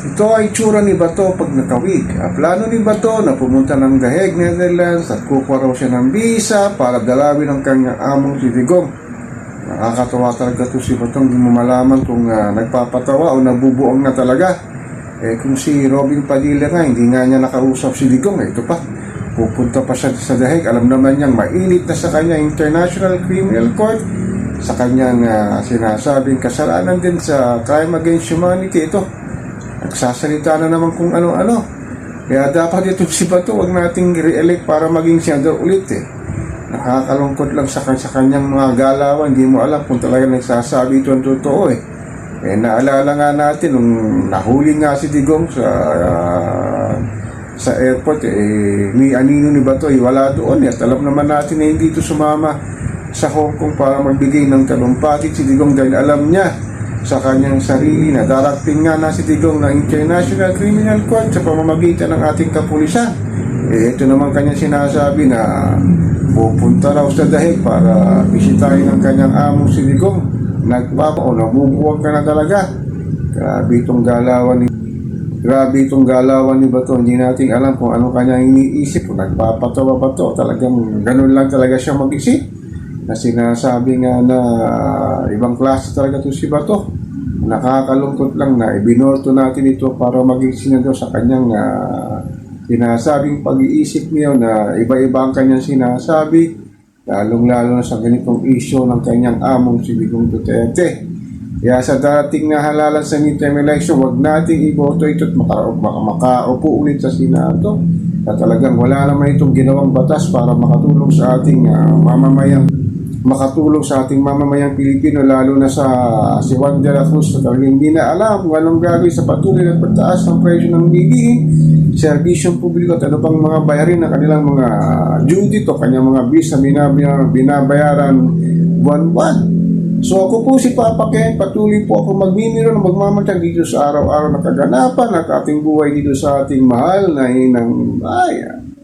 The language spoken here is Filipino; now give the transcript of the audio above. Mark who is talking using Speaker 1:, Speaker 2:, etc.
Speaker 1: Ito ay tsura ni Bato pag nakawig. Ah, Plano ni Bato na pumunta ng The Hague, Netherlands at kukuha raw siya ng visa para dalawin ang kanyang among si Digong. Nakakatawa talaga to si Bato, hindi mo malaman kung ah, nagpapatawa o nabubuong na talaga. Eh kung si Robin Padilla nga, hindi nga niya nakausap si Digong, eh, ito pa. Pupunta pa siya sa The Hague. Alam naman niyang mainit na sa kanya International Criminal Court sa kanyang ah, sinasabing kasalanan din sa crime against humanity ito. Nagsasalita na naman kung ano-ano. Kaya dapat ito si Bato, wag nating re-elect para maging senador ulit eh. Nakakalungkot lang sa, sa kanyang mga galawan, hindi mo alam kung talaga nagsasabi ito ang totoo eh. Eh naalala nga natin nung nahuli nga si Digong sa ah, sa airport eh ni Anino ni Bato eh, wala doon eh. At alam naman natin na hindi ito sumama sa Hong Kong para magbigay ng talumpati si Digong dahil alam niya sa kanyang sarili na darating nga na si Digong ng International Criminal Court sa pamamagitan ng ating kapulisan. Eh, ito naman kanyang sinasabi na pupunta raw sa dahig para bisitahin ang kanyang amo si Digong. Nagpapa o nabubuwag ka na talaga. Grabe itong galawan ni Grabe itong galawan ni Bato. Hindi natin alam kung ano kanyang iniisip. Kung nagpapatawa ba to. Talagang ganun lang talaga siya mag-isip na sinasabi nga na ibang klase talaga to si Bato. Nakakalungkot lang na ibinorto natin ito para maging senador sa kanyang ah, sinasabing pag-iisip niya na iba-iba ang kanyang sinasabi lalong-lalo na sa ganitong isyo ng kanyang among si Digong Duterte. Kaya sa dating na halalan sa midterm election, wag nating iboto ito at maka, maka, makaupo ulit sa Senado. At talagang wala naman itong ginawang batas para makatulong sa ating ah, mamamayang makatulong sa ating mamamayang Pilipino lalo na sa si Juan de la Cruz talagang hindi na alam kung anong gagawin sa patuloy na pagtaas ng presyo ng bilihin, serbisyong publiko at ano pang mga bayarin na kanilang mga duty to, kanyang mga bis na binab- binabayaran buwan-buwan. So ako po si Papa Ken, patuloy po ako magmimiro na magmamatag dito sa araw-araw na kaganapan at ating buhay dito sa ating mahal na inang bayan.